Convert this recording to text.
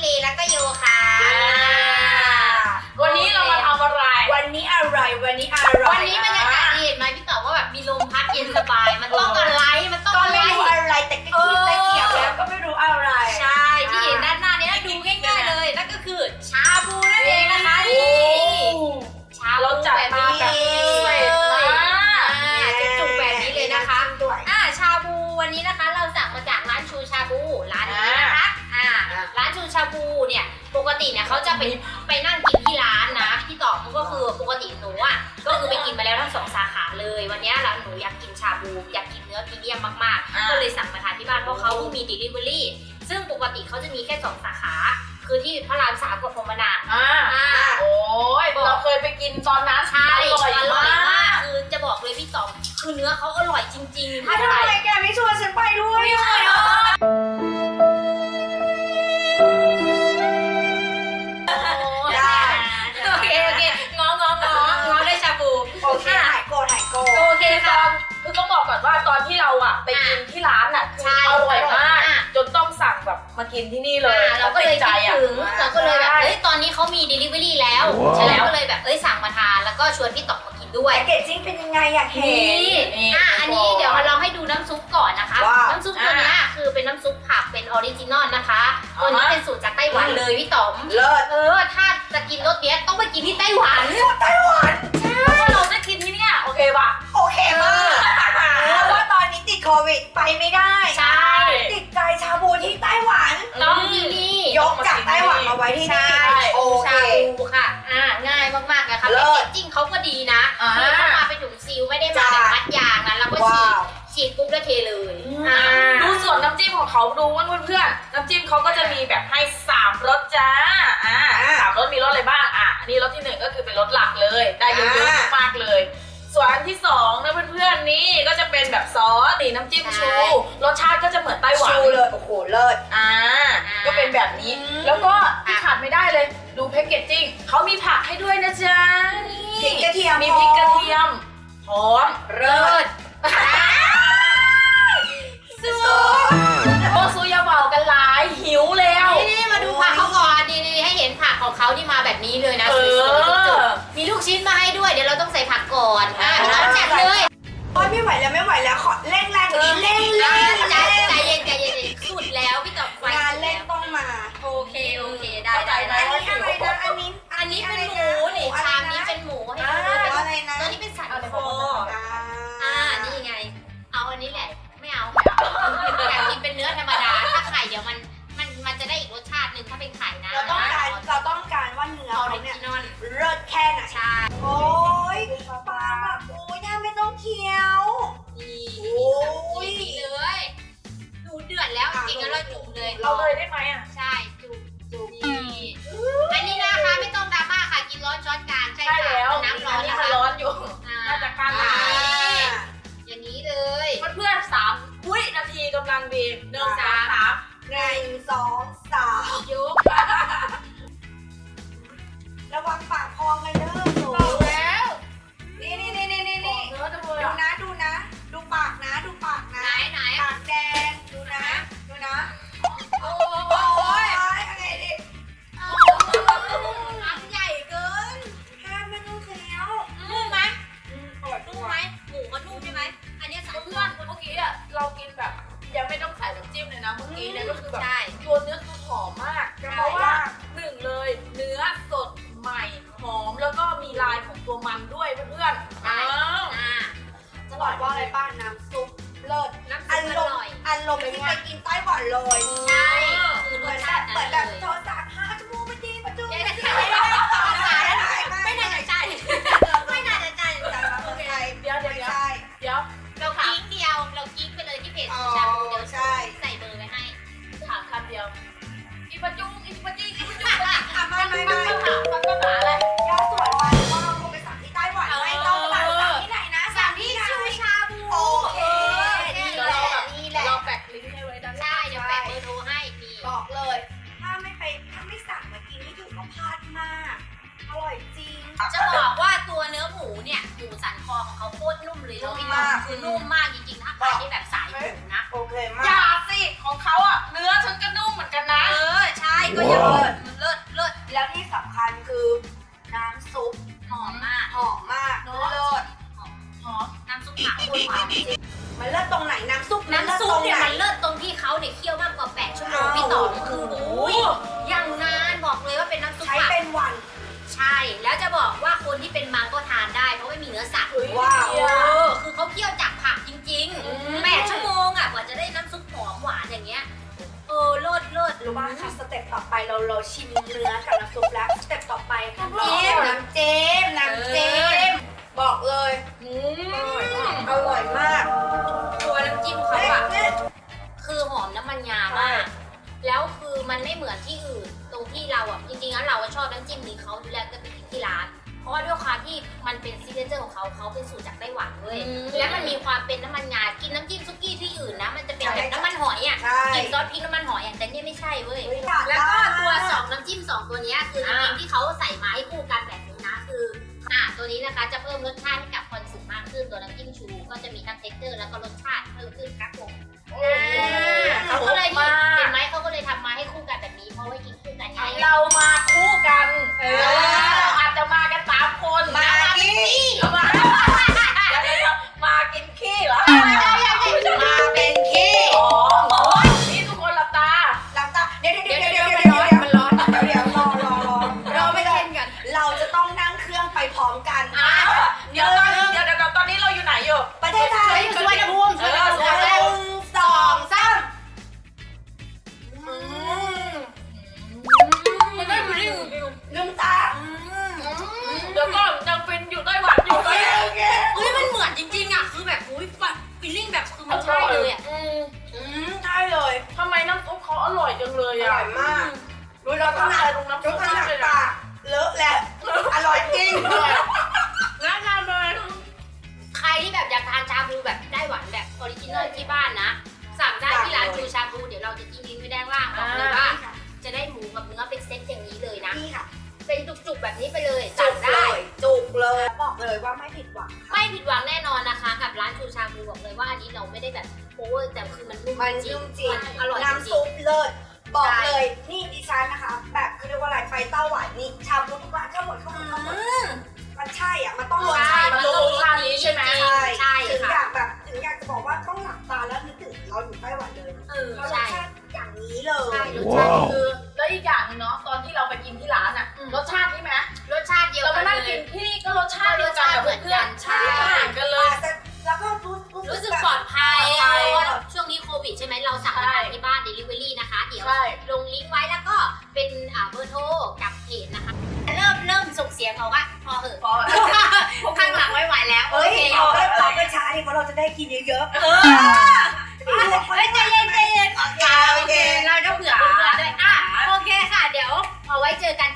เลแล้วก็โยค่ะ วันนี้เรามาทำอะไร วันนี้อะไรวันนี้อะไรวันนี้บรรยากาศดีเห็นไหมพี่ต๋อว่าแบบมีลมพัดเย็นสบาย มันต้องอะไรมัน ติเนี่ยเขาจะไปไปนั่งกินที่ร้านนะที่ต่อมันก็คือปกติหนูอะก็คือไปกินมาแล้วทั้งสองสาขาเลย วันนี้เราหนูอยากกินชาบูอยากกินเนื้อพรีเมียมมากอ่าๆก็เลยสั่งมาทานที่บ้านเพราะเขาเพิ่งมี delivery ซึ่งปกติเขาจะมีแค่สองสาขา คือที่พระรามสามกับพรหมนาถอ่าอ่า โอ้ยเราเคยไปกินตอนนั้นใช่อร่อยอร่อยมามากกคือจะบอกเลยพี่ต๋อมคือเนื้อเขาอร่อยจริงๆ ถ้าถ้า ไปกินที่ร้านอะคือใช่อร่อยมากอร่อยมากจนต้องสั่งแบบมากินที่นี่เลยอ่าเราก็เลยติดใจคิดอะถึงเราก็เลยแบบใช่เอ้ยตอนนี้เขามี delivery แล้วว้าวใช่แล้วก็เลยแบบเอ้ยสั่งมาทานแล้วก็ชวนพี่ต๋อมมากินด้วย แพ็กเกจจิ้งเป็นยังไงอยากเห็นนี่นี่อะอันนี้เดี๋ยวเราให้ดูน้ำซุปก่อนนะคะว้าวน้ำซุปตัวเนี้ยคือเป็นน้ำซุปผักเป็นออริจินอลนะคะ ตัวนี้เป็นสูตรจากไต้หวันเลยพี่ต๋อม เลิศเออ ถ้าจะกินรสเนี้ยต้องไปกินที่ไต้หวัน ไต้หวันถ้าเราได้กินที่เนี่ยโอเคปะโอเคมาก โควิดไปไม่ได้ ใช่ ติดใจชาบูที่ไต้หวัน ต้องที่นี่ยกจากไต้หวันมาไว้ที่ใช่นี่โอเค ชาบูค่ะ อ่า ง่ายมากๆนะคะเลิแพ็ศกเกจจิ้งเขาก็ดีนะอ่า คือเขามาเป็นถุงซีลไม่ได้มาแบบจ้ามัดยางนะเราก็ฉีว้ากว ฉีกปุ๊บแล้วเทเลยอ่าอ่า ดูส่วนน้ำจิ้มของเขาดูว่าเพื่อนๆน้ำจิ้มเขาก็จะมีแบบให้สามรสจ้าอ่าสามรสมีรสอะไรบ้างอะอันนี้รสที่หนึ่งก็คือเป็นรสหลักเลย ได้เยอะๆมากๆเลย ส่วนอันที่สองนะเพื่อนๆนี่ก็จะเป็นแบบซอสนี่น้ำจิ้มชูรสชาติก็จะเหมือนไต้หวันชูเลยโอ้โหเลิศ อ่าก็เป็นแบบนี้ อืม แล้วก็ที่ขาดไม่ได้เลยดูแพคเกจจิ้งเขามีผักให้ด้วยนะจ๊ะนี่พริกกระเทียมมีพริกกระเทียมหอมเลิศสุดโอซุยาเบากันหลายหิวแล้ว นี่นี่มาดูผักเขาก่อนนี่ๆให้เห็นผักของเขาที่มาแบบนี้เลยนะเอสวยๆจุกอ ๆมีลูกชิ้นมาให้ด้วย เดี๋ยวเราต้องใส่ผักก่อนอะเราจัดเลยโอ้ย ไม่ไหวแล้วไม่ไหวแล้วขอเร่งแรงกว่านี้เร่งแรอะงใจใจเย็นใจเย็นสุดแล้วพี่ตอบไฟงานสุดเล่นแล้วต้องมาโอเคโอเคได้ได้ได้อันนี้อะไรนะอันนี้อันนี้เป็นหมูนี่ชามนี้เป็นหมูให้ดูด้วยอะไรนะตัวนี้เป็นสันคออ่าอ่านี่ไง เอาอันนี้แหละไม่เอาอยากกินเป็นเนื้อธรรมดาถ้าไข่เดี๋ยวมันมันมันจะได้อีกรสชาติหนึ่งถ้าเป็นไข่นะเราต้องการเราต้องการว่าเนื้อออเขาริเนี่ยจินอลเลิศแค่ไหนใช่ สองสามยก กินไต้หวันเลยใช่คือเหรมือสนแบชาบติเหมืนั้อนนแบบ ไม่ได้แบบสายหมูนะ โอเคมากอย่าสิของเขาอะ เนื้อฉันก็นุ่มเหมือนกันนะ เออ ใช่ก็อย่าเลิศเลิศเลิศแล้วที่สำคัญคือน้ำซุปหอมมากหอมมากเนอะเลิศหอมหอมน้ำซุปผักคุณหอมจริมันเลิศตรงไหนน้ำซุปน้ำซุปเนี่ยมันเลิศตรงที่เขาเนี่ยเคี่ยวมากกว่า 8 ชั่วโมงพี่ต่อคือโอ้ยอย่างนานบอกเลยว่าเป็นน้ำซุปใช้ผักเป็นวัน ใช่ แล้วจะบอกว่าคนที่เป็นมังก็ทานได้เพราะไม่มีเนื้อสัตว์ว้าวคือเขาเคี่ยวจาก รู้ป่ะค่ะสเต็ปต่อไปเราเราชิมเนื้อกับน้ำซุปแล้วสเต็ปต่อไปค่ะอร่อยเจมน้ำเจมน้ำเจมบอกเลยอืมอร่อยมาก ตัวน้ำจิ้มเขาเฮ้ยอะเฮ้ยคือหอมน้ำมันงามาก แล้วคือมันไม่เหมือนที่อื่น ตรงที่เราอะจริงๆแล้วเราอะชอบน้ำจิ้มนี้เขาดูแลก็ไปกินที่ร้านเพ ราะว่าด้วยความที่มันเป็นซิกเนเจอร์ของเขาเขาเป็นสูตรจากไต้หวันเว้ยและมันมีความเป็นน้ำมันงากินน้ำจิ้มซุกี้ที่อื่นนะมันจะเป็นแบบน้ำมันหอยอะใช่กินซอสพริกน้ำมันหอยอะแต่เนี่ยไม่ใช่เว้ยเฮ้ย แล้วก็ตัวสองน้ำจิ้มสองตัวเนี้ยคือจริงๆที่เขาใส่มาให้คู่กันแบบนี้นะคืออ่าตัวนี้นะคะจะเพิ่มรสชาติให้กับคอนสึมากขึ้นตัวน้ำจิ้มชู ก็จะมีทั้งเท็กเจอร์แล้วก็รสชาติเพิ่มขึ้นครับผมอ่าเขาก็เลยมาเห็นไหมเขาก็เลยทำมาให้คู่กันแบบนี้เพราะว่ากินคู่กันไงเรามาคู่กัน เอเอ จังเลยออะ ร่อยมากดูเราขนาดตรงน้ำซุดูปขนาดมากเลยนะปากเลอะแล้ว อร่อยจริงแนะนำเลยใครที่แบบอยากทานชาบูแบบไต้หวันแบบออริจินอลที่บ้านนะ สั่งได้ที่ร้านจูชาบูเดี๋ยวเราจะทิ้งลิงก์ไว้ด้านล่างบอกเลยว่า จะได้หมูกับเนื้อเป็นเซตอย่างนี้เลยนะ นี่ค่ะ เป็นจุกๆแบบนี้ไปเลยจุสั่งกเลได้ ยจุกเลย บอกเลยว่าไม่ผิดหวังค่ะ ไม่ผิดหวังแน่นอนนะคะ กับร้านชูชาบูบอกเลยว่าอันนี้เราไม่ได้แบบโอ้ยแต่คือมันนุ่มมันจริงนุ่มจริงมันอร่อยจริน้ำงซุปเลิศ บอกเลยนี่ดิฉันนะคะ เพราะเราจะได้กินเยอะๆ เออเฮ้ยใจเย็นใจเย็นโอเคโอเคเราจะเผื่อด้วยอะโอเคค่ะ เดี๋ยวเอาไว้เจอกัน